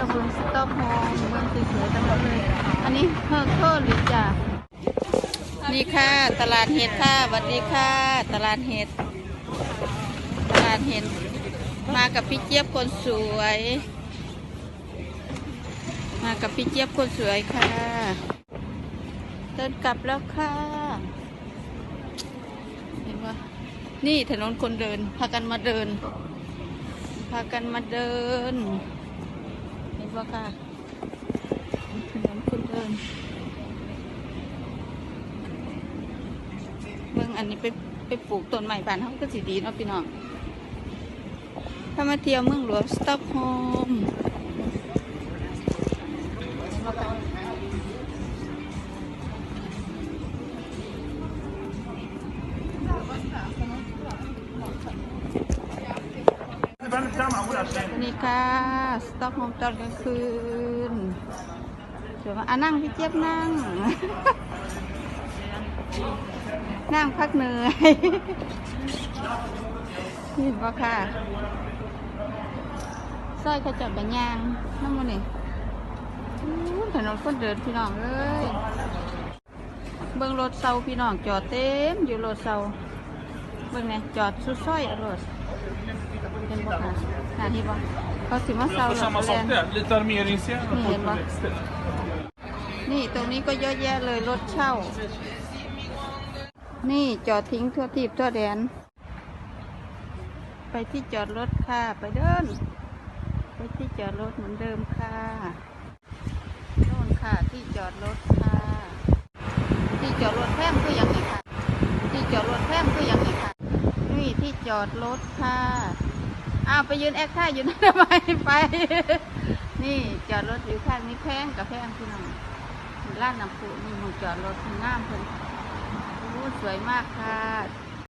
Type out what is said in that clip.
ที่ยวเมืองสตอกโฮล์มเมืองสวยๆทั้งหมดเลย อันนี้เฮอร์เคิลหรือจ้ะนี่ค่ะ ตลาดเห็ดค่ะสวัสดีค่ะ ตลาดเห็ด ตลาดเห็ด มากับพี่เจี๊ยบคนสวย มากับพี่เจี๊ยบคนสวยค่ะ เดินกลับแล้วค่ะเห็นว่านี่ถนนคนเดิน พากันมาเดิน พากันมาเดิน ว่าค่ะถนนคนเดินเมืองอันนี้ไปไปปลูกต้นใหม่บ้านเขาก็สีดีเนาะพี่น้องถ้ามาเที่ยวเมืองหลวงสต็อกโฮล์ม นี่ค่ะสต็อกโฮมตอนกลางคืนเดี๋ยวมาอะนั่งพี่เจี๊ยบนั่ง นั่งพักเหนื่อยนี่บ่ค่ะซอยเขาเจับกันยางน้ำมันนี่ถนนคนเดินพี่น้องเอ้ยเบิ่งรถเซาพี่น้องจอดเต็มอยู่รถเซาเบิ่งเนี่ยจอดสุดซอยอรถ เห็นบ่ค่ะหาที่บ่เขาสิมาเซา På รถ samma แล่ sak น där, lite armeringsjärn och Mm, va? växter. นี่ตรงนี้ก็เยอะแยะเลยรถเช่า นี่จอดทิ้งทั่วทีบทั่วแดน ไปที่จอดรถค่ะไปเดิน ไปที่จอดรถเหมือนเดิมค่ะโน่นค่ะที่จอดรถค่ะ ที่จอดรถแพร่มก็ยังอีกค่ะ ที่จอดรถแพร่มก็ยังอีกค่ะนี่ที่ จอดรถค่ะอ้าวไปยืนแอคท่าอยู่นั่นทำไมไป นี่จอดรถอยู่ข้างนี้แพงกับแพงพี่น้องร้านน้ำพุนี่มึงจอดรถงามเพิ่นสวยมากค่ะ